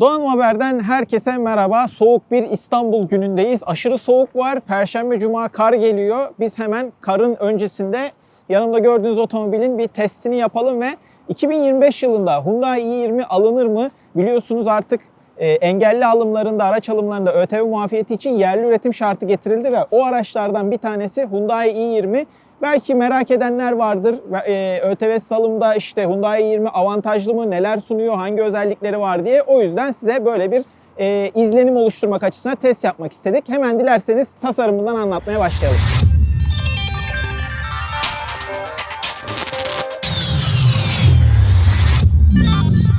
Doğan Haber'den herkese merhaba. Soğuk bir İstanbul günündeyiz. Aşırı soğuk var. Perşembe, cuma kar geliyor. Biz hemen karın öncesinde yanımda gördüğünüz otomobilin bir testini yapalım ve 2025 yılında Hyundai i20 alınır mı? Biliyorsunuz artık e, engelli alımlarında, araç alımlarında ÖTV muafiyeti için yerli üretim şartı getirildi ve o araçlardan bir tanesi Hyundai i20. Belki merak edenler vardır. E, ÖTV salımda işte Hyundai i20 avantajlı mı, neler sunuyor, hangi özellikleri var diye. O yüzden size böyle bir e, izlenim oluşturmak açısından test yapmak istedik. Hemen dilerseniz tasarımından anlatmaya başlayalım.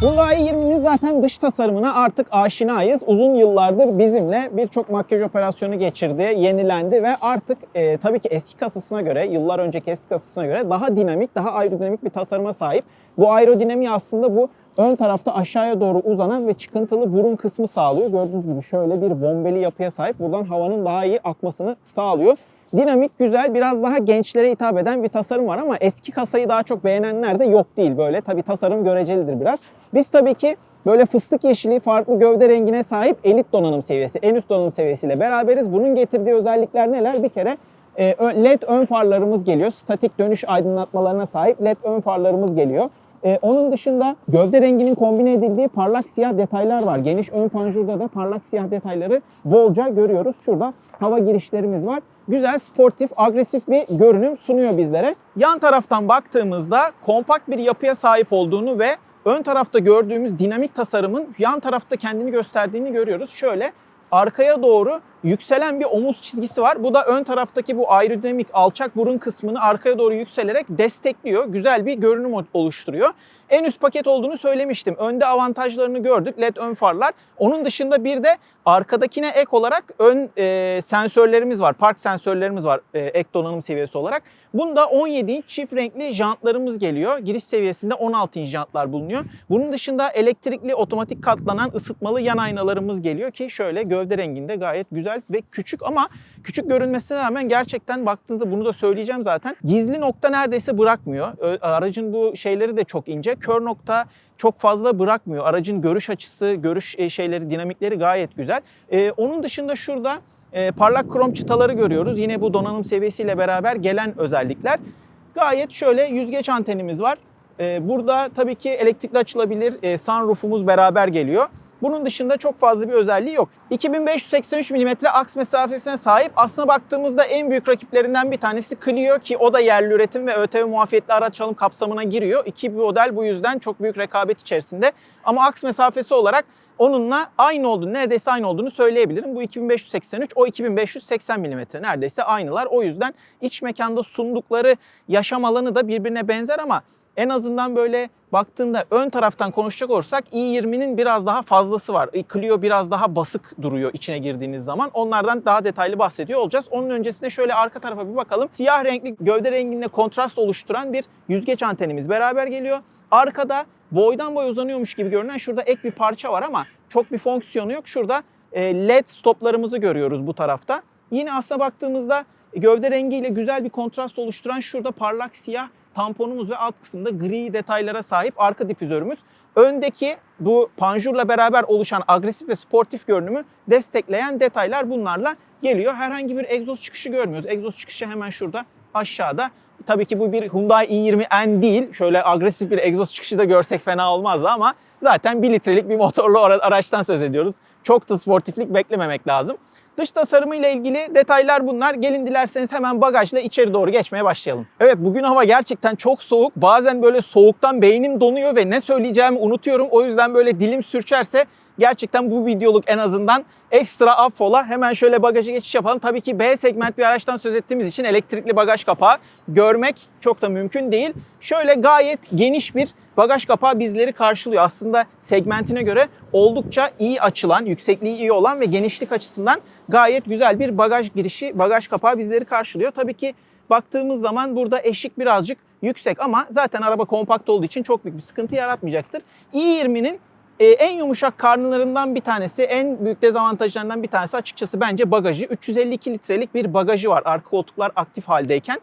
Hyundai i20'nin zaten dış tasarımına artık aşinayız. Uzun yıllardır bizimle birçok makyaj operasyonu geçirdi, yenilendi ve artık e, tabii ki eski kasasına göre, yıllar önceki eski kasasına göre daha dinamik, daha aerodinamik bir tasarıma sahip. Bu aerodinamiği aslında bu ön tarafta aşağıya doğru uzanan ve çıkıntılı burun kısmı sağlıyor. Gördüğünüz gibi şöyle bir bombeli yapıya sahip. Buradan havanın daha iyi akmasını sağlıyor. Dinamik, güzel, biraz daha gençlere hitap eden bir tasarım var ama eski kasayı daha çok beğenenler de yok değil böyle. Tabi tasarım görecelidir biraz. Biz tabii ki böyle fıstık yeşili, farklı gövde rengine sahip elit donanım seviyesi, en üst donanım seviyesiyle beraberiz. Bunun getirdiği özellikler neler? Bir kere e, LED ön farlarımız geliyor. Statik dönüş aydınlatmalarına sahip LED ön farlarımız geliyor. Ee, onun dışında gövde renginin kombine edildiği parlak siyah detaylar var. Geniş ön panjurda da parlak siyah detayları bolca görüyoruz. Şurada hava girişlerimiz var. Güzel, sportif, agresif bir görünüm sunuyor bizlere. Yan taraftan baktığımızda kompakt bir yapıya sahip olduğunu ve ön tarafta gördüğümüz dinamik tasarımın yan tarafta kendini gösterdiğini görüyoruz. Şöyle arkaya doğru yükselen bir omuz çizgisi var. Bu da ön taraftaki bu aerodinamik alçak burun kısmını arkaya doğru yükselerek destekliyor. Güzel bir görünüm oluşturuyor. En üst paket olduğunu söylemiştim. Önde avantajlarını gördük. LED ön farlar. Onun dışında bir de arkadakine ek olarak ön e, sensörlerimiz var. Park sensörlerimiz var e, ek donanım seviyesi olarak. Bunda 17 inç çift renkli jantlarımız geliyor. Giriş seviyesinde 16 inç jantlar bulunuyor. Bunun dışında elektrikli otomatik katlanan ısıtmalı yan aynalarımız geliyor ki şöyle gövde renginde gayet güzel ve küçük ama küçük görünmesine rağmen gerçekten baktığınızda bunu da söyleyeceğim zaten. Gizli nokta neredeyse bırakmıyor. Aracın bu şeyleri de çok ince. Kör nokta çok fazla bırakmıyor. Aracın görüş açısı, görüş e, şeyleri, dinamikleri gayet güzel. Ee, onun dışında şurada e, parlak krom çıtaları görüyoruz. Yine bu donanım seviyesiyle beraber gelen özellikler. Gayet şöyle yüzgeç antenimiz var. E, burada tabii ki elektrikli açılabilir e, sunroofumuz beraber geliyor. Bunun dışında çok fazla bir özelliği yok. 2583 mm aks mesafesine sahip. Aslına baktığımızda en büyük rakiplerinden bir tanesi Clio ki o da yerli üretim ve ÖTV muafiyetli araç alım kapsamına giriyor. İki model bu yüzden çok büyük rekabet içerisinde. Ama aks mesafesi olarak onunla aynı olduğunu, neredeyse aynı olduğunu söyleyebilirim. Bu 2583, o 2580 mm neredeyse aynılar. O yüzden iç mekanda sundukları yaşam alanı da birbirine benzer ama en azından böyle baktığında ön taraftan konuşacak olursak i20'nin biraz daha fazlası var. Clio biraz daha basık duruyor içine girdiğiniz zaman. Onlardan daha detaylı bahsediyor olacağız. Onun öncesinde şöyle arka tarafa bir bakalım. Siyah renkli gövde renginde kontrast oluşturan bir yüzgeç antenimiz beraber geliyor. Arkada boydan boy uzanıyormuş gibi görünen şurada ek bir parça var ama çok bir fonksiyonu yok. Şurada e, led stoplarımızı görüyoruz bu tarafta. Yine aslına baktığımızda gövde rengiyle güzel bir kontrast oluşturan şurada parlak siyah tamponumuz ve alt kısımda gri detaylara sahip arka difüzörümüz. Öndeki bu panjurla beraber oluşan agresif ve sportif görünümü destekleyen detaylar bunlarla geliyor. Herhangi bir egzoz çıkışı görmüyoruz. Egzoz çıkışı hemen şurada aşağıda. Tabii ki bu bir Hyundai i20N değil. Şöyle agresif bir egzoz çıkışı da görsek fena olmazdı ama zaten 1 litrelik bir motorlu araçtan söz ediyoruz. Çok da sportiflik beklememek lazım. Dış tasarımı ile ilgili detaylar bunlar. Gelin dilerseniz hemen bagajla içeri doğru geçmeye başlayalım. Evet bugün hava gerçekten çok soğuk. Bazen böyle soğuktan beynim donuyor ve ne söyleyeceğimi unutuyorum. O yüzden böyle dilim sürçerse gerçekten bu videoluk en azından ekstra affola. Hemen şöyle bagaja geçiş yapalım. Tabii ki B segment bir araçtan söz ettiğimiz için elektrikli bagaj kapağı görmek çok da mümkün değil. Şöyle gayet geniş bir bagaj kapağı bizleri karşılıyor. Aslında segmentine göre oldukça iyi açılan, yüksekliği iyi olan ve genişlik açısından gayet güzel bir bagaj girişi, bagaj kapağı bizleri karşılıyor. Tabii ki baktığımız zaman burada eşik birazcık yüksek ama zaten araba kompakt olduğu için çok büyük bir sıkıntı yaratmayacaktır. i20'nin e, en yumuşak karnlarından bir tanesi, en büyük dezavantajlarından bir tanesi açıkçası bence bagajı. 352 litrelik bir bagajı var arka koltuklar aktif haldeyken.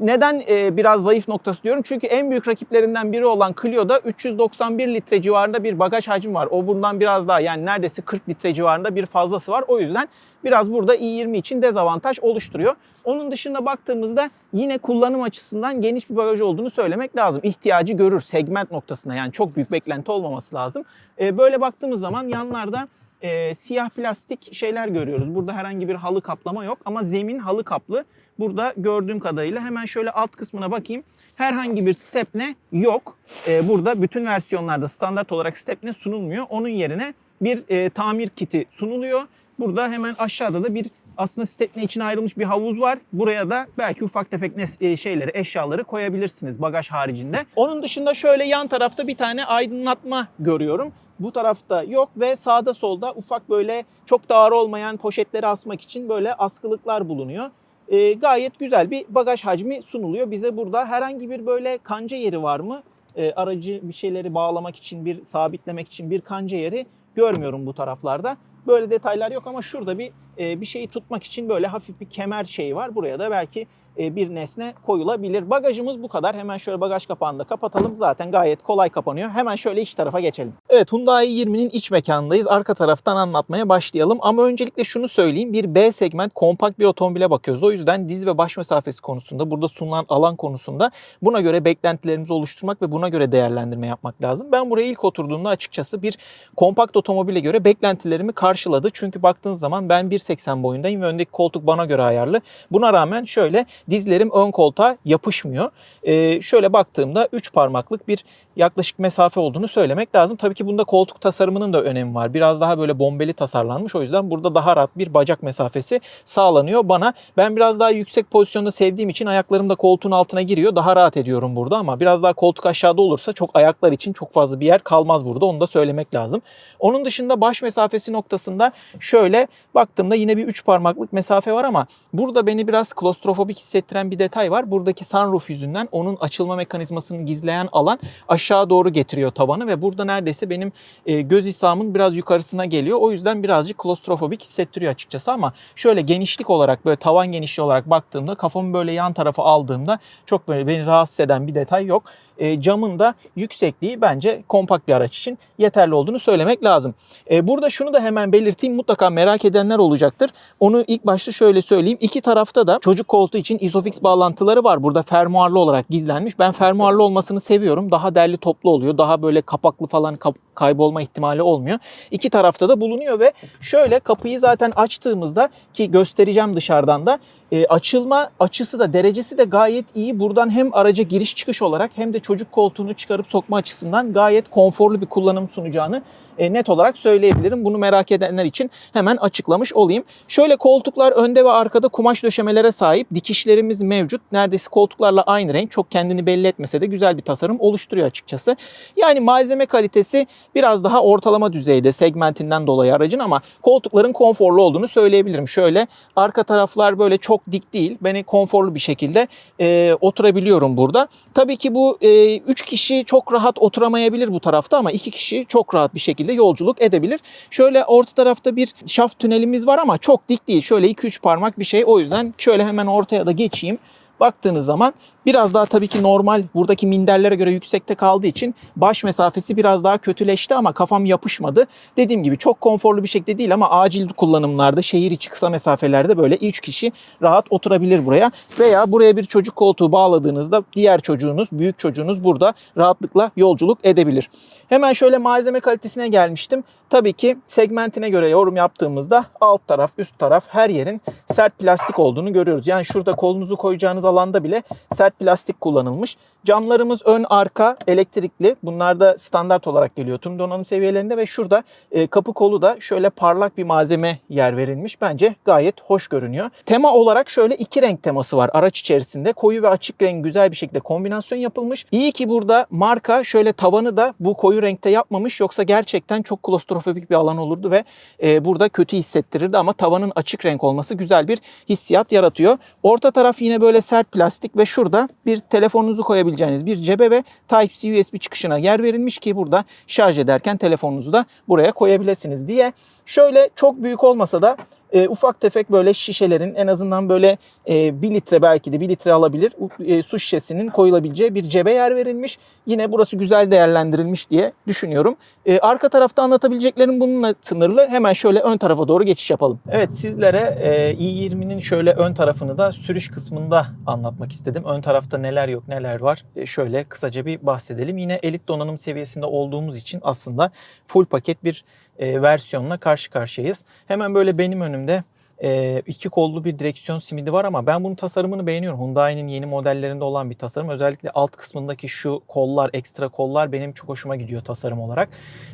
Neden e, biraz zayıf noktası diyorum? Çünkü en büyük rakiplerinden biri olan Clio'da 391 litre civarında bir bagaj hacmi var. O bundan biraz daha yani neredeyse 40 litre civarında bir fazlası var. O yüzden biraz burada i20 için dezavantaj oluşturuyor. Onun dışında baktığımızda yine kullanım açısından geniş bir bagaj olduğunu söylemek lazım. İhtiyacı görür segment noktasında yani çok büyük beklenti olmaması lazım. E, böyle baktığımız zaman yanlarda e, siyah plastik şeyler görüyoruz. Burada herhangi bir halı kaplama yok ama zemin halı kaplı. Burada gördüğüm kadarıyla hemen şöyle alt kısmına bakayım. Herhangi bir stepne yok. E, burada bütün versiyonlarda standart olarak stepne sunulmuyor. Onun yerine bir e, tamir kiti sunuluyor. Burada hemen aşağıda da bir aslında stepne için ayrılmış bir havuz var. Buraya da belki ufak tefek e, şeyleri, eşyaları koyabilirsiniz bagaj haricinde. Onun dışında şöyle yan tarafta bir tane aydınlatma görüyorum. Bu tarafta yok ve sağda solda ufak böyle çok da ağır olmayan poşetleri asmak için böyle askılıklar bulunuyor. E, gayet güzel bir bagaj hacmi sunuluyor bize burada. Herhangi bir böyle kanca yeri var mı? E, aracı bir şeyleri bağlamak için, bir sabitlemek için bir kanca yeri görmüyorum bu taraflarda. Böyle detaylar yok ama şurada bir e, bir şeyi tutmak için böyle hafif bir kemer şeyi var. Buraya da belki e, bir nesne koyulabilir. Bagajımız bu kadar. Hemen şöyle bagaj kapağını da kapatalım. Zaten gayet kolay kapanıyor. Hemen şöyle iç tarafa geçelim. Evet Hyundai i20'nin iç mekanındayız. Arka taraftan anlatmaya başlayalım. Ama öncelikle şunu söyleyeyim. Bir B segment kompakt bir otomobile bakıyoruz. O yüzden diz ve baş mesafesi konusunda, burada sunulan alan konusunda buna göre beklentilerimizi oluşturmak ve buna göre değerlendirme yapmak lazım. Ben buraya ilk oturduğumda açıkçası bir kompakt otomobile göre beklentilerimi karşıladı. Çünkü baktığınız zaman ben 1.80 boyundayım ve öndeki koltuk bana göre ayarlı. Buna rağmen şöyle dizlerim ön koltuğa yapışmıyor. Ee, şöyle baktığımda 3 parmaklık bir yaklaşık mesafe olduğunu söylemek lazım. Tabii ki bunda koltuk tasarımının da önemi var. Biraz daha böyle bombeli tasarlanmış. O yüzden burada daha rahat bir bacak mesafesi sağlanıyor bana. Ben biraz daha yüksek pozisyonda sevdiğim için ayaklarım da koltuğun altına giriyor. Daha rahat ediyorum burada ama biraz daha koltuk aşağıda olursa çok ayaklar için çok fazla bir yer kalmaz burada. Onu da söylemek lazım. Onun dışında baş mesafesi noktasında şöyle baktığımda yine bir 3 parmaklık mesafe var ama burada beni biraz klostrofobik hissettiren bir detay var. Buradaki sunroof yüzünden onun açılma mekanizmasını gizleyen alan aşağı doğru getiriyor tabanı ve burada neredeyse benim e, göz hizamın biraz yukarısına geliyor. O yüzden birazcık klostrofobik hissettiriyor açıkçası ama şöyle genişlik olarak böyle tavan genişliği olarak baktığımda kafamı böyle yan tarafa aldığımda çok böyle beni rahatsız eden bir detay yok. E, camın da yüksekliği bence kompakt bir araç için yeterli olduğunu söylemek lazım. E, burada şunu da hemen belirteyim mutlaka merak edenler olacaktır. Onu ilk başta şöyle söyleyeyim. İki tarafta da çocuk koltuğu için isofix bağlantıları var. Burada fermuarlı olarak gizlenmiş. Ben fermuarlı olmasını seviyorum. Daha derli toplu oluyor. Daha böyle kapaklı falan kap- kaybolma ihtimali olmuyor. İki tarafta da bulunuyor ve şöyle kapıyı zaten açtığımızda ki göstereceğim dışarıdan da e, açılma açısı da derecesi de gayet iyi. Buradan hem araca giriş çıkış olarak hem de çocuk koltuğunu çıkarıp sokma açısından gayet konforlu bir kullanım sunacağını e, net olarak söyleyebilirim. Bunu merak edenler için hemen açıklamış olayım. Şöyle koltuklar önde ve arkada kumaş döşemelere sahip. Dikişlerimiz mevcut. Neredeyse koltuklarla aynı renk. Çok kendini belli etmese de güzel bir tasarım oluşturuyor açıkçası. Yani malzeme kalitesi biraz daha ortalama düzeyde segmentinden dolayı aracın ama koltukların konforlu olduğunu söyleyebilirim. Şöyle arka taraflar böyle çok dik değil. Beni konforlu bir şekilde e, oturabiliyorum burada. Tabii ki bu 3 kişi çok rahat oturamayabilir bu tarafta ama 2 kişi çok rahat bir şekilde yolculuk edebilir. Şöyle orta tarafta bir şaft tünelimiz var ama çok dik değil. Şöyle 2-3 parmak bir şey. O yüzden şöyle hemen ortaya da geçeyim. Baktığınız zaman biraz daha tabii ki normal buradaki minderlere göre yüksekte kaldığı için baş mesafesi biraz daha kötüleşti ama kafam yapışmadı. Dediğim gibi çok konforlu bir şekilde değil ama acil kullanımlarda şehir içi kısa mesafelerde böyle 3 kişi rahat oturabilir buraya. Veya buraya bir çocuk koltuğu bağladığınızda diğer çocuğunuz, büyük çocuğunuz burada rahatlıkla yolculuk edebilir. Hemen şöyle malzeme kalitesine gelmiştim. Tabii ki segmentine göre yorum yaptığımızda alt taraf, üst taraf her yerin sert plastik olduğunu görüyoruz. Yani şurada kolunuzu koyacağınız alanda bile sert plastik kullanılmış. Camlarımız ön arka elektrikli. Bunlar da standart olarak geliyor tüm donanım seviyelerinde ve şurada e, kapı kolu da şöyle parlak bir malzeme yer verilmiş. Bence gayet hoş görünüyor. Tema olarak şöyle iki renk teması var araç içerisinde. Koyu ve açık renk güzel bir şekilde kombinasyon yapılmış. İyi ki burada marka şöyle tavanı da bu koyu renkte yapmamış. Yoksa gerçekten çok klostrofobik bir alan olurdu ve e, burada kötü hissettirirdi ama tavanın açık renk olması güzel bir hissiyat yaratıyor. Orta taraf yine böyle sert plastik ve şurada bir telefonunuzu koyabileceğiniz bir cebe ve Type-C USB çıkışına yer verilmiş ki burada şarj ederken telefonunuzu da buraya koyabilirsiniz diye. Şöyle çok büyük olmasa da e, ufak tefek böyle şişelerin en azından böyle e, 1 litre belki de 1 litre alabilir e, su şişesinin koyulabileceği bir cebe yer verilmiş. Yine burası güzel değerlendirilmiş diye düşünüyorum. E, arka tarafta anlatabileceklerim bununla sınırlı. Hemen şöyle ön tarafa doğru geçiş yapalım. Evet sizlere e, i20'nin şöyle ön tarafını da sürüş kısmında anlatmak istedim. Ön tarafta neler yok neler var e, şöyle kısaca bir bahsedelim. Yine elit donanım seviyesinde olduğumuz için aslında full paket bir e, versiyonla karşı karşıyayız. Hemen böyle benim önümde e, iki kollu bir direksiyon simidi var ama ben bunun tasarımını beğeniyorum. Hyundai'nin yeni modellerinde olan bir tasarım. Özellikle alt kısmındaki şu kollar, ekstra kollar benim çok hoşuma gidiyor tasarım olarak.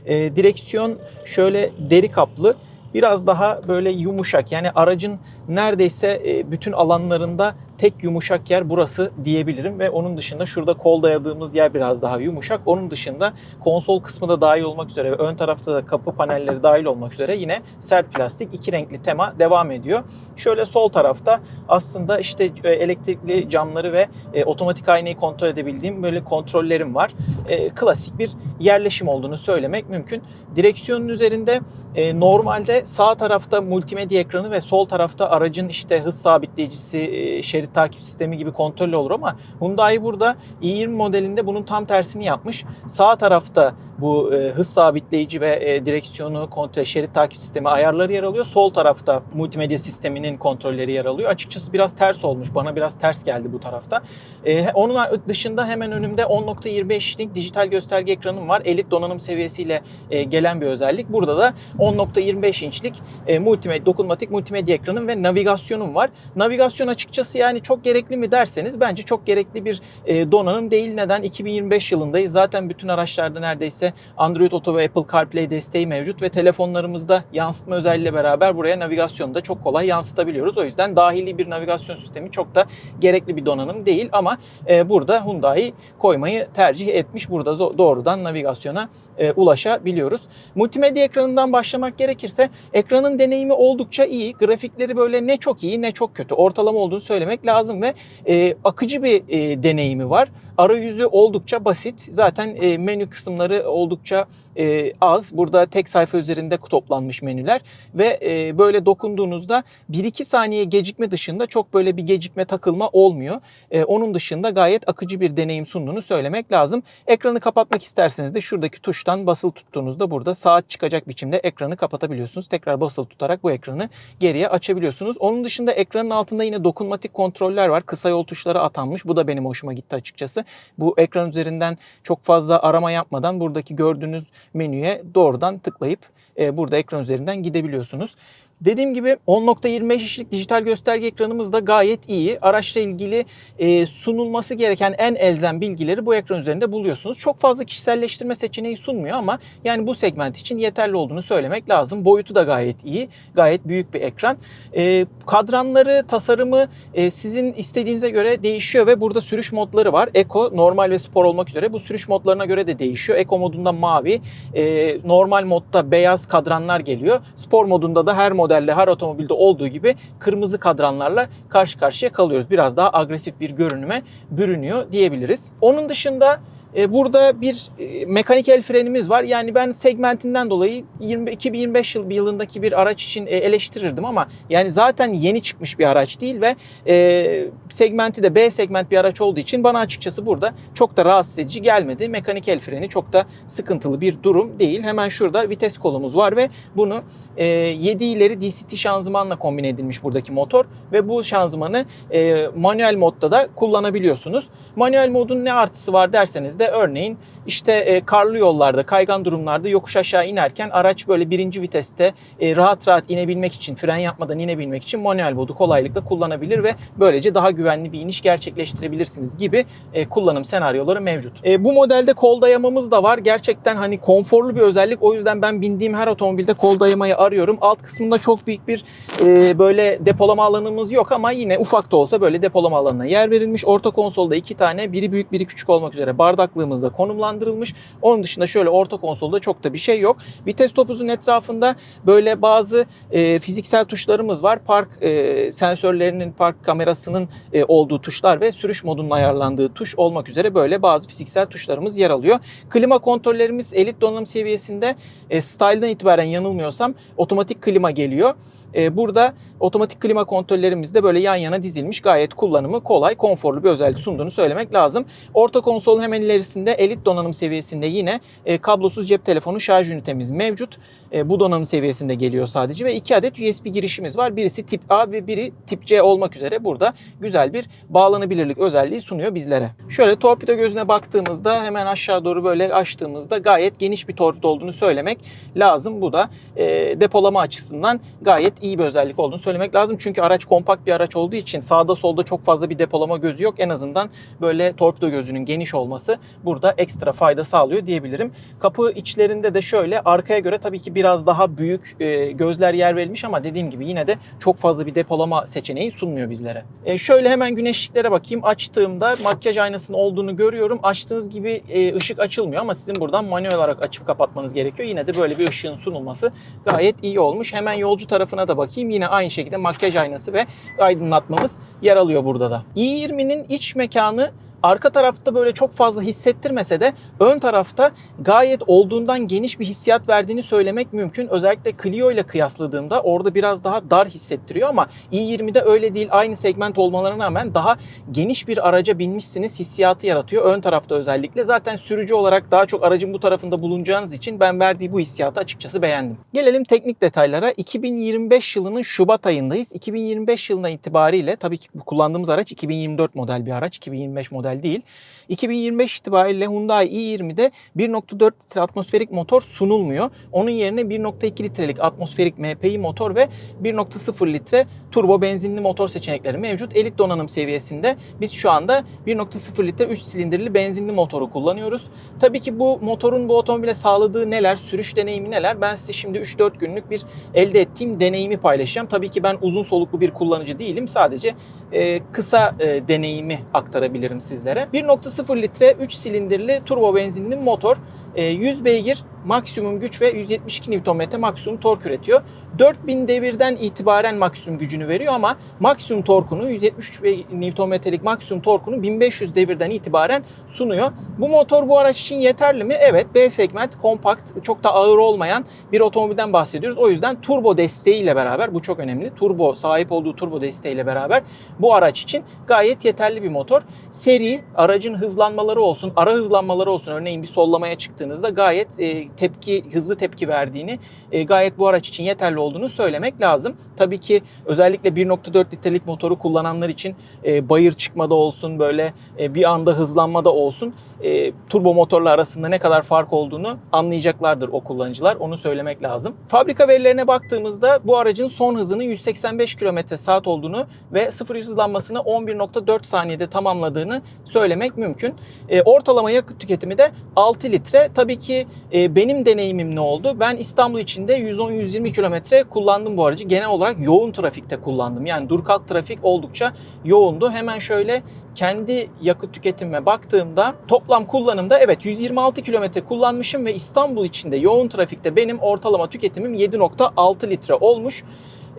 Direksiyon şöyle deri kaplı. Biraz daha böyle yumuşak yani aracın neredeyse bütün alanlarında tek yumuşak yer burası diyebilirim ve onun dışında şurada kol dayadığımız yer biraz daha yumuşak. Onun dışında konsol kısmı da dahil olmak üzere ve ön tarafta da kapı panelleri dahil olmak üzere yine sert plastik iki renkli tema devam ediyor. Şöyle sol tarafta aslında işte e, elektrikli camları ve e, otomatik aynayı kontrol edebildiğim böyle kontrollerim var. E, klasik bir yerleşim olduğunu söylemek mümkün. Direksiyonun üzerinde e, normalde sağ tarafta multimedya ekranı ve sol tarafta aracın işte hız sabitleyicisi, e, şerit takip sistemi gibi kontrollü olur ama Hyundai burada i20 modelinde bunun tam tersini yapmış. Sağ tarafta bu e, hız sabitleyici ve e, direksiyonu kontrol, şerit takip sistemi ayarları yer alıyor. Sol tarafta multimedya sisteminin kontrolleri yer alıyor. Açıkçası biraz ters olmuş. Bana biraz ters geldi bu tarafta. E, onun dışında hemen önümde 10.25'lik dijital gösterge ekranım var. Elit donanım seviyesiyle e, gelen bir özellik. Burada da 10.25 inçlik e, multimedya, dokunmatik multimedya ekranım ve navigasyonum var. Navigasyon açıkçası yani çok gerekli mi derseniz bence çok gerekli bir e, donanım değil. Neden? 2025 yılındayız. Zaten bütün araçlarda neredeyse Android Auto ve Apple CarPlay desteği mevcut ve telefonlarımızda yansıtma özelliğiyle beraber buraya navigasyonu da çok kolay yansıtabiliyoruz. O yüzden dahili bir navigasyon sistemi çok da gerekli bir donanım değil ama e, burada Hyundai koymayı tercih etmiş. Burada doğrudan navigasyona e, ulaşabiliyoruz. Multimedya ekranından başlamak gerekirse ekranın deneyimi oldukça iyi. Grafikleri böyle ne çok iyi ne çok kötü. Ortalama olduğunu söylemek lazım ve e, akıcı bir e, deneyimi var. Arayüzü oldukça basit. Zaten e, menü kısımları oldukça e, az. Burada tek sayfa üzerinde toplanmış menüler ve e, böyle dokunduğunuzda 1-2 saniye gecikme dışında çok böyle bir gecikme takılma olmuyor. E, onun dışında gayet akıcı bir deneyim sunduğunu söylemek lazım. Ekranı kapatmak isterseniz de şuradaki tuştan basılı tuttuğunuzda burada saat çıkacak biçimde ekranı kapatabiliyorsunuz. Tekrar basılı tutarak bu ekranı geriye açabiliyorsunuz. Onun dışında ekranın altında yine dokunmatik kontroller var. Kısa yol tuşları atanmış. Bu da benim hoşuma gitti açıkçası. Bu ekran üzerinden çok fazla arama yapmadan buradaki gördüğünüz menüye doğrudan tıklayıp e, burada ekran üzerinden gidebiliyorsunuz. Dediğim gibi 10.25 inçlik dijital gösterge ekranımız da gayet iyi. Araçla ilgili e, sunulması gereken en elzem bilgileri bu ekran üzerinde buluyorsunuz. Çok fazla kişiselleştirme seçeneği sunmuyor ama yani bu segment için yeterli olduğunu söylemek lazım. Boyutu da gayet iyi. Gayet büyük bir ekran. E, kadranları, tasarımı e, sizin istediğinize göre değişiyor ve burada sürüş modları var. Eco, normal ve spor olmak üzere. Bu sürüş modlarına göre de değişiyor. Eco modunda mavi, e, normal modda beyaz kadranlar geliyor. Spor modunda da her modelde, her otomobilde olduğu gibi kırmızı kadranlarla karşı karşıya kalıyoruz. Biraz daha agresif bir görünüme bürünüyor diyebiliriz. Onun dışında Burada bir e, mekanik el frenimiz var. Yani ben segmentinden dolayı 20, 2025 yıl yılındaki bir araç için e, eleştirirdim ama yani zaten yeni çıkmış bir araç değil ve e, segmenti de B segment bir araç olduğu için bana açıkçası burada çok da rahatsız edici gelmedi. Mekanik el freni çok da sıkıntılı bir durum değil. Hemen şurada vites kolumuz var ve bunu e, 7 ileri DCT şanzımanla kombin edilmiş buradaki motor ve bu şanzımanı e, manuel modda da kullanabiliyorsunuz. Manuel modun ne artısı var derseniz de örneğin işte e, karlı yollarda, kaygan durumlarda yokuş aşağı inerken araç böyle birinci viteste e, rahat rahat inebilmek için, fren yapmadan inebilmek için manuel modu kolaylıkla kullanabilir ve böylece daha güvenli bir iniş gerçekleştirebilirsiniz gibi e, kullanım senaryoları mevcut. E, bu modelde kol dayamamız da var. Gerçekten hani konforlu bir özellik. O yüzden ben bindiğim her otomobilde kol dayamayı arıyorum. Alt kısmında çok büyük bir e, böyle depolama alanımız yok ama yine ufak da olsa böyle depolama alanına yer verilmiş. Orta konsolda iki tane, biri büyük biri küçük olmak üzere bardak basaklığımızda konumlandırılmış. Onun dışında şöyle orta konsolda çok da bir şey yok. Vites topuzun etrafında böyle bazı e, fiziksel tuşlarımız var. Park e, sensörlerinin, park kamerasının e, olduğu tuşlar ve sürüş modunun ayarlandığı tuş olmak üzere böyle bazı fiziksel tuşlarımız yer alıyor. Klima kontrollerimiz elit donanım seviyesinde e, style'dan itibaren yanılmıyorsam otomatik klima geliyor. E, burada otomatik klima kontrollerimiz de böyle yan yana dizilmiş. Gayet kullanımı kolay, konforlu bir özellik sunduğunu söylemek lazım. Orta konsolun hemen ilerisinde elit donanım seviyesinde yine e, kablosuz cep telefonu şarj ünitemiz mevcut. E, bu donanım seviyesinde geliyor sadece ve iki adet USB girişimiz var. Birisi tip A ve biri tip C olmak üzere burada güzel bir bağlanabilirlik özelliği sunuyor bizlere. Şöyle torpido gözüne baktığımızda hemen aşağı doğru böyle açtığımızda gayet geniş bir torpido olduğunu söylemek lazım. Bu da e, depolama açısından gayet iyi bir özellik olduğunu söylemek lazım. Çünkü araç kompakt bir araç olduğu için sağda solda çok fazla bir depolama gözü yok. En azından böyle torpido gözünün geniş olması burada ekstra fayda sağlıyor diyebilirim. Kapı içlerinde de şöyle arkaya göre tabii ki biraz daha büyük e, gözler yer verilmiş ama dediğim gibi yine de çok fazla bir depolama seçeneği sunmuyor bizlere. E, şöyle hemen güneşliklere bakayım. Açtığımda makyaj aynasının olduğunu görüyorum. Açtığınız gibi e, ışık açılmıyor ama sizin buradan manuel olarak açıp kapatmanız gerekiyor. Yine de böyle bir ışığın sunulması gayet iyi olmuş. Hemen yolcu tarafına da bakayım. Yine aynı şekilde makyaj aynası ve aydınlatmamız yer alıyor burada da. i20'nin iç mekanı arka tarafta böyle çok fazla hissettirmese de ön tarafta gayet olduğundan geniş bir hissiyat verdiğini söylemek mümkün. Özellikle Clio ile kıyasladığımda orada biraz daha dar hissettiriyor ama i20'de öyle değil. Aynı segment olmalarına rağmen daha geniş bir araca binmişsiniz hissiyatı yaratıyor. Ön tarafta özellikle. Zaten sürücü olarak daha çok aracın bu tarafında bulunacağınız için ben verdiği bu hissiyatı açıkçası beğendim. Gelelim teknik detaylara. 2025 yılının Şubat ayındayız. 2025 yılına itibariyle tabii ki kullandığımız araç 2024 model bir araç. 2025 model değil. 2025 itibariyle Hyundai i20'de 1.4 litre atmosferik motor sunulmuyor. Onun yerine 1.2 litrelik atmosferik MPI motor ve 1.0 litre turbo benzinli motor seçenekleri mevcut. Elit donanım seviyesinde biz şu anda 1.0 litre 3 silindirli benzinli motoru kullanıyoruz. Tabii ki bu motorun bu otomobile sağladığı neler, sürüş deneyimi neler? Ben size şimdi 3-4 günlük bir elde ettiğim deneyimi paylaşacağım. Tabii ki ben uzun soluklu bir kullanıcı değilim. Sadece e, kısa e, deneyimi aktarabilirim sizlere. 1.0 litre 3 silindirli turbo benzinli motor. E, 100 beygir maksimum güç ve 172 Nm maksimum tork üretiyor. 4000 devirden itibaren maksimum gücünü veriyor ama maksimum torkunu 173 Nm'lik maksimum torkunu 1500 devirden itibaren sunuyor. Bu motor bu araç için yeterli mi? Evet. B segment kompakt, çok da ağır olmayan bir otomobilden bahsediyoruz. O yüzden turbo desteğiyle beraber bu çok önemli. Turbo sahip olduğu turbo desteğiyle beraber bu araç için gayet yeterli bir motor. Seri aracın hızlanmaları olsun, ara hızlanmaları olsun. Örneğin bir sollamaya çıktığınızda gayet e, tepki hızlı tepki verdiğini, e, gayet bu araç için yeterli olduğunu söylemek lazım. Tabii ki özellikle 1.4 litrelik motoru kullananlar için e, bayır çıkmada olsun, böyle e, bir anda hızlanmada olsun e, turbo motorla arasında ne kadar fark olduğunu anlayacaklardır o kullanıcılar. Onu söylemek lazım. Fabrika verilerine baktığımızda bu aracın son hızının 185 km saat olduğunu ve 0-100 hızlanmasını 11.4 saniyede tamamladığını söylemek mümkün. E, ortalama yakıt tüketimi de 6 litre. Tabii ki e, benim deneyimim ne oldu? Ben İstanbul içinde 110-120 kilometre kullandım bu aracı. Genel olarak yoğun trafikte kullandım. Yani dur kalk trafik oldukça yoğundu. Hemen şöyle kendi yakıt tüketimime baktığımda toplam kullanımda evet 126 kilometre kullanmışım ve İstanbul içinde yoğun trafikte benim ortalama tüketimim 7.6 litre olmuş.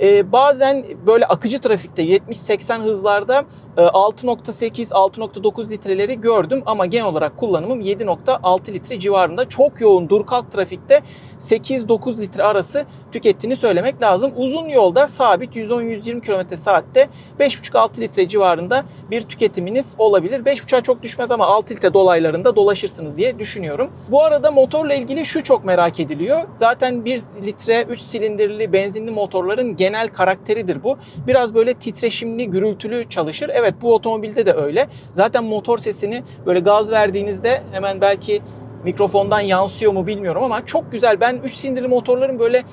Ee, bazen böyle akıcı trafikte 70-80 hızlarda e, 6.8-6.9 litreleri gördüm ama genel olarak kullanımım 7.6 litre civarında. Çok yoğun dur kalk trafikte 8-9 litre arası tükettiğini söylemek lazım. Uzun yolda sabit 110-120 km saatte 5.5-6 litre civarında bir tüketiminiz olabilir. 5.5'a çok düşmez ama 6 litre dolaylarında dolaşırsınız diye düşünüyorum. Bu arada motorla ilgili şu çok merak ediliyor. Zaten 1 litre 3 silindirli benzinli motorların genel karakteridir bu. Biraz böyle titreşimli, gürültülü çalışır. Evet bu otomobilde de öyle. Zaten motor sesini böyle gaz verdiğinizde hemen belki mikrofondan yansıyor mu bilmiyorum ama çok güzel. Ben 3 silindirli motorların böyle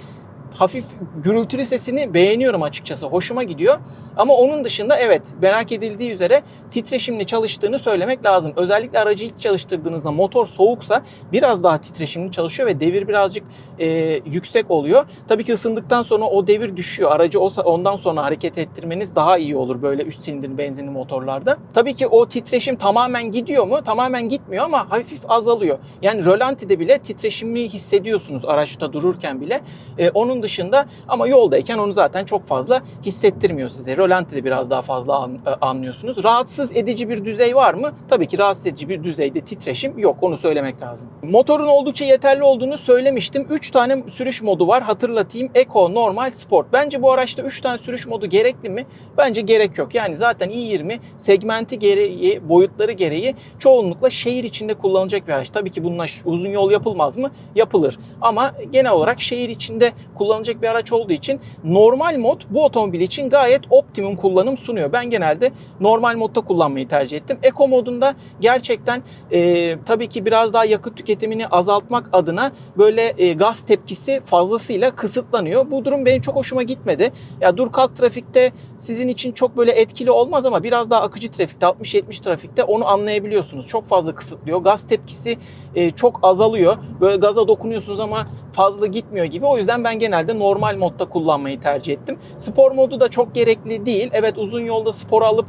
hafif gürültülü sesini beğeniyorum açıkçası. Hoşuma gidiyor. Ama onun dışında evet merak edildiği üzere titreşimli çalıştığını söylemek lazım. Özellikle aracı ilk çalıştırdığınızda motor soğuksa biraz daha titreşimli çalışıyor ve devir birazcık e, yüksek oluyor. Tabii ki ısındıktan sonra o devir düşüyor. Aracı o- ondan sonra hareket ettirmeniz daha iyi olur böyle üst silindirli benzinli motorlarda. Tabii ki o titreşim tamamen gidiyor mu? Tamamen gitmiyor ama hafif azalıyor. Yani rölantide bile titreşimli hissediyorsunuz araçta dururken bile. E, onun dışında ama yoldayken onu zaten çok fazla hissettirmiyor size. Rölantide biraz daha fazla an- e, anlıyorsunuz. Rahatsız edici bir düzey var mı? Tabii ki rahatsız edici bir düzeyde titreşim yok. Onu söylemek lazım. Motorun oldukça yeterli olduğunu söylemiştim. 3 tane sürüş modu var. Hatırlatayım. Eco, Normal, Sport. Bence bu araçta 3 tane sürüş modu gerekli mi? Bence gerek yok. Yani zaten i20 segmenti gereği, boyutları gereği çoğunlukla şehir içinde kullanılacak bir araç. Tabii ki bununla uzun yol yapılmaz mı? Yapılır. Ama genel olarak şehir içinde kullanılacak bir araç olduğu için normal mod bu otomobil için gayet optimum kullanım sunuyor. Ben genelde normal modda kullanmayı tercih ettim. Eco modunda gerçekten e, tabii ki biraz daha yakıt tüketimini azaltmak adına böyle e, gaz tepkisi fazlasıyla kısıtlanıyor. Bu durum benim çok hoşuma gitmedi. Ya dur kalk trafikte sizin için çok böyle etkili olmaz ama biraz daha akıcı trafikte 60-70 trafikte onu anlayabiliyorsunuz. Çok fazla kısıtlıyor. Gaz tepkisi e, çok azalıyor. Böyle gaza dokunuyorsunuz ama fazla gitmiyor gibi. O yüzden ben genelde normal modda kullanmayı tercih ettim. Spor modu da çok gerekli değil. Evet uzun yolda spor alıp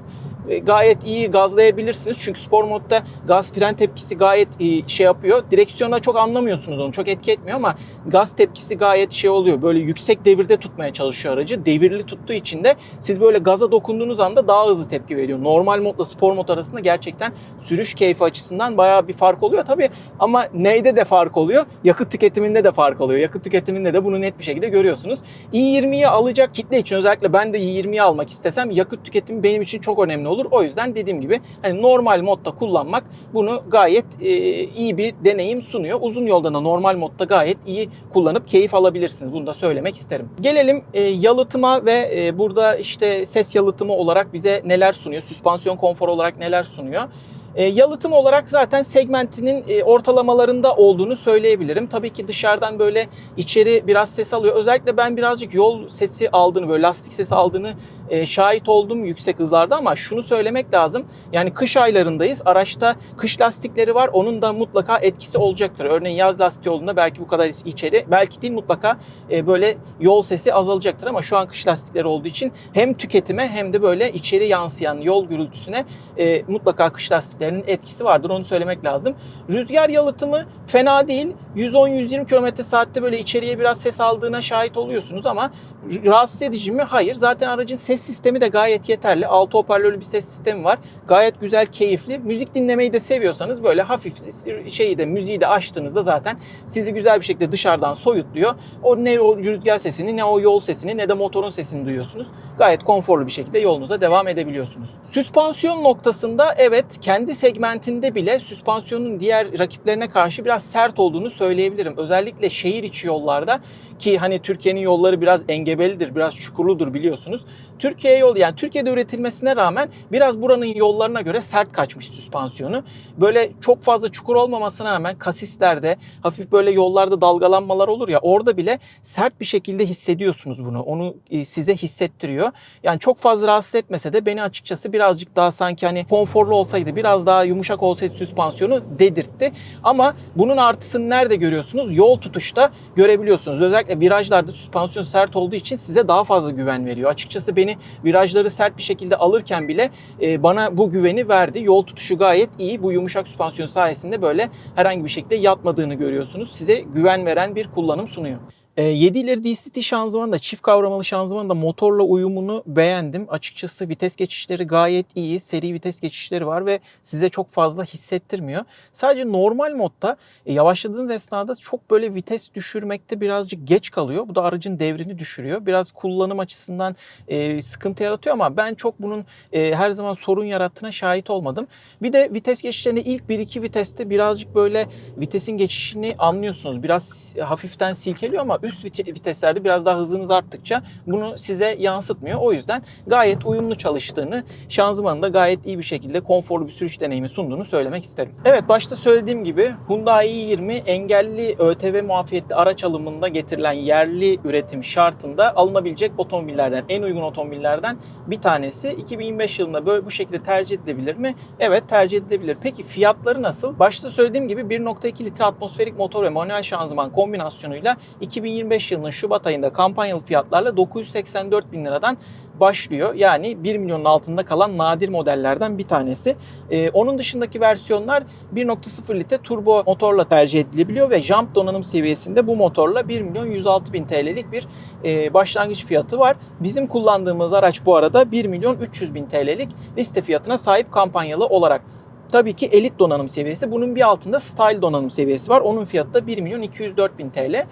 gayet iyi gazlayabilirsiniz. Çünkü spor modda gaz fren tepkisi gayet iyi şey yapıyor. Direksiyonda çok anlamıyorsunuz onu. Çok etki etmiyor ama gaz tepkisi gayet şey oluyor. Böyle yüksek devirde tutmaya çalışıyor aracı. Devirli tuttuğu için de siz böyle gaza dokunduğunuz anda daha hızlı tepki veriyor. Normal modla spor mod arasında gerçekten sürüş keyfi açısından bayağı bir fark oluyor tabii. Ama neyde de fark oluyor? Yakıt tüketiminde de fark oluyor. Yakıt tüketiminde de bunu net bir şekilde görüyorsunuz. i20'yi alacak kitle için özellikle ben de i20'yi almak istesem yakıt tüketimi benim için çok önemli olur. O yüzden dediğim gibi hani normal modda kullanmak bunu gayet e, iyi bir deneyim sunuyor. Uzun yolda da normal modda gayet iyi kullanıp keyif alabilirsiniz. Bunu da söylemek isterim. Gelelim e, yalıtıma ve e, burada işte ses yalıtımı olarak bize neler sunuyor? Süspansiyon konforu olarak neler sunuyor? E, yalıtım olarak zaten segmentinin e, ortalamalarında olduğunu söyleyebilirim. Tabii ki dışarıdan böyle içeri biraz ses alıyor. Özellikle ben birazcık yol sesi aldığını, böyle lastik sesi aldığını e, şahit oldum yüksek hızlarda ama şunu söylemek lazım. Yani kış aylarındayız. Araçta kış lastikleri var. Onun da mutlaka etkisi olacaktır. Örneğin yaz lastiği olduğunda belki bu kadar içeri, belki değil mutlaka e, böyle yol sesi azalacaktır ama şu an kış lastikleri olduğu için hem tüketime hem de böyle içeri yansıyan yol gürültüsüne e, mutlaka kış lastiklerinin etkisi vardır. Onu söylemek lazım. Rüzgar yalıtımı fena değil. 110-120 km saatte böyle içeriye biraz ses aldığına şahit oluyorsunuz ama rahatsız edici mi? Hayır. Zaten aracın ses sistemi de gayet yeterli. Altı hoparlörlü bir ses sistemi var. Gayet güzel, keyifli. Müzik dinlemeyi de seviyorsanız böyle hafif şeyi de müziği de açtığınızda zaten sizi güzel bir şekilde dışarıdan soyutluyor. O ne o rüzgar sesini ne o yol sesini ne de motorun sesini duyuyorsunuz. Gayet konforlu bir şekilde yolunuza devam edebiliyorsunuz. Süspansiyon noktasında evet kendi segmentinde bile süspansiyonun diğer rakiplerine karşı biraz sert olduğunu söyleyebilirim. Özellikle şehir içi yollarda ki hani Türkiye'nin yolları biraz engebelidir, biraz çukurludur biliyorsunuz. Türkiye yol yani Türkiye'de üretilmesine rağmen biraz buranın yollarına göre sert kaçmış süspansiyonu. Böyle çok fazla çukur olmamasına rağmen kasislerde hafif böyle yollarda dalgalanmalar olur ya orada bile sert bir şekilde hissediyorsunuz bunu. Onu e, size hissettiriyor. Yani çok fazla rahatsız etmese de beni açıkçası birazcık daha sanki hani konforlu olsaydı biraz daha yumuşak olsaydı süspansiyonu dedirtti. Ama bunun artısını nerede görüyorsunuz? Yol tutuşta görebiliyorsunuz. Özellikle virajlarda süspansiyon sert olduğu için size daha fazla güven veriyor. Açıkçası beni virajları sert bir şekilde alırken bile e, bana bu güveni verdi. Yol tutuşu gayet iyi. Bu yumuşak süspansiyon sayesinde böyle herhangi bir şekilde yatmadığını görüyorsunuz. Size güven veren bir kullanım sunuyor. E, 7 ileri DCT şanzıman da çift kavramalı şanzıman da motorla uyumunu beğendim. Açıkçası vites geçişleri gayet iyi. Seri vites geçişleri var ve size çok fazla hissettirmiyor. Sadece normal modda e, yavaşladığınız esnada çok böyle vites düşürmekte birazcık geç kalıyor. Bu da aracın devrini düşürüyor. Biraz kullanım açısından e, sıkıntı yaratıyor ama ben çok bunun e, her zaman sorun yarattığına şahit olmadım. Bir de vites geçişlerinde ilk 1-2 viteste birazcık böyle vitesin geçişini anlıyorsunuz. Biraz hafiften silkeliyor ama Üst vite- viteslerde biraz daha hızınız arttıkça bunu size yansıtmıyor. O yüzden gayet uyumlu çalıştığını, şanzımanın da gayet iyi bir şekilde konforlu bir sürüş deneyimi sunduğunu söylemek isterim. Evet başta söylediğim gibi Hyundai i20 engelli ÖTV muafiyetli araç alımında getirilen yerli üretim şartında alınabilecek otomobillerden, en uygun otomobillerden bir tanesi. 2025 yılında böyle bu şekilde tercih edilebilir mi? Evet tercih edilebilir. Peki fiyatları nasıl? Başta söylediğim gibi 1.2 litre atmosferik motor ve manuel şanzıman kombinasyonuyla 2025 yılının Şubat ayında kampanyalı fiyatlarla 984 bin liradan başlıyor. Yani 1 milyonun altında kalan nadir modellerden bir tanesi. Ee, onun dışındaki versiyonlar 1.0 litre turbo motorla tercih edilebiliyor ve jump donanım seviyesinde bu motorla 1 milyon 106 bin TL'lik bir e, başlangıç fiyatı var. Bizim kullandığımız araç bu arada 1 milyon 300 bin TL'lik liste fiyatına sahip kampanyalı olarak. Tabii ki elit donanım seviyesi. Bunun bir altında style donanım seviyesi var. Onun fiyatı da 1 milyon 204 bin TL.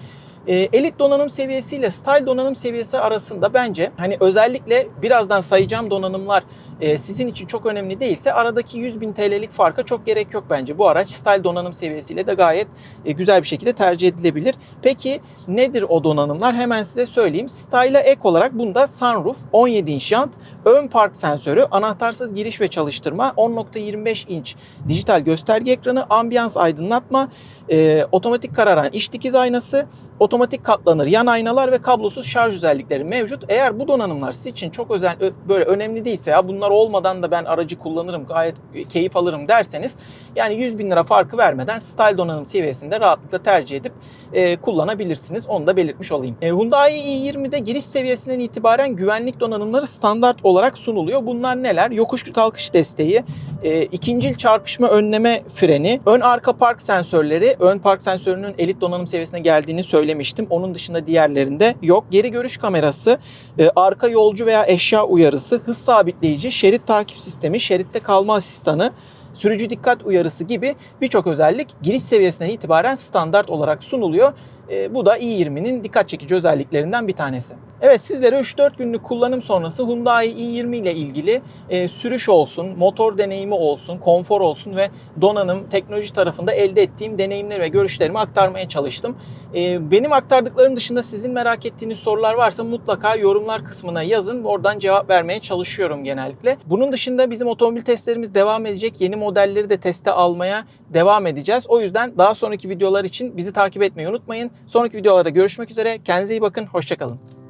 E, elit donanım seviyesiyle style donanım seviyesi arasında bence hani özellikle birazdan sayacağım donanımlar e, sizin için çok önemli değilse aradaki 100 bin TL'lik farka çok gerek yok bence. Bu araç style donanım seviyesiyle de gayet e, güzel bir şekilde tercih edilebilir. Peki nedir o donanımlar? Hemen size söyleyeyim. Style'a ek olarak bunda sunroof, 17 inç jant, ön park sensörü, anahtarsız giriş ve çalıştırma, 10.25 inç dijital gösterge ekranı, ambiyans aydınlatma, e, otomatik kararan iç dikiz aynası, otomatik katlanır yan aynalar ve kablosuz şarj özellikleri mevcut. Eğer bu donanımlar sizin için çok özel böyle önemli değilse ya bunlar olmadan da ben aracı kullanırım gayet keyif alırım derseniz yani 100 bin lira farkı vermeden style donanım seviyesinde rahatlıkla tercih edip e, kullanabilirsiniz. Onu da belirtmiş olayım. E, Hyundai i20'de giriş seviyesinden itibaren güvenlik donanımları standart olarak sunuluyor. Bunlar neler? Yokuş kalkış desteği, e, ikincil çarpışma önleme freni, ön arka park sensörleri, ön park sensörünün elit donanım seviyesine geldiğini söylemiştim. Onun dışında diğerlerinde yok. Geri görüş kamerası, e, arka yolcu veya eşya uyarısı, hız sabitleyici, şerit takip sistemi, şeritte kalma asistanı, sürücü dikkat uyarısı gibi birçok özellik giriş seviyesinden itibaren standart olarak sunuluyor. E, bu da i20'nin dikkat çekici özelliklerinden bir tanesi. Evet sizlere 3-4 günlük kullanım sonrası Hyundai i20 ile ilgili e, sürüş olsun, motor deneyimi olsun, konfor olsun ve donanım, teknoloji tarafında elde ettiğim deneyimleri ve görüşlerimi aktarmaya çalıştım. E, benim aktardıklarım dışında sizin merak ettiğiniz sorular varsa mutlaka yorumlar kısmına yazın. Oradan cevap vermeye çalışıyorum genellikle. Bunun dışında bizim otomobil testlerimiz devam edecek. Yeni modelleri de teste almaya devam edeceğiz. O yüzden daha sonraki videolar için bizi takip etmeyi unutmayın. Sonraki videolarda görüşmek üzere. Kendinize iyi bakın. Hoşçakalın.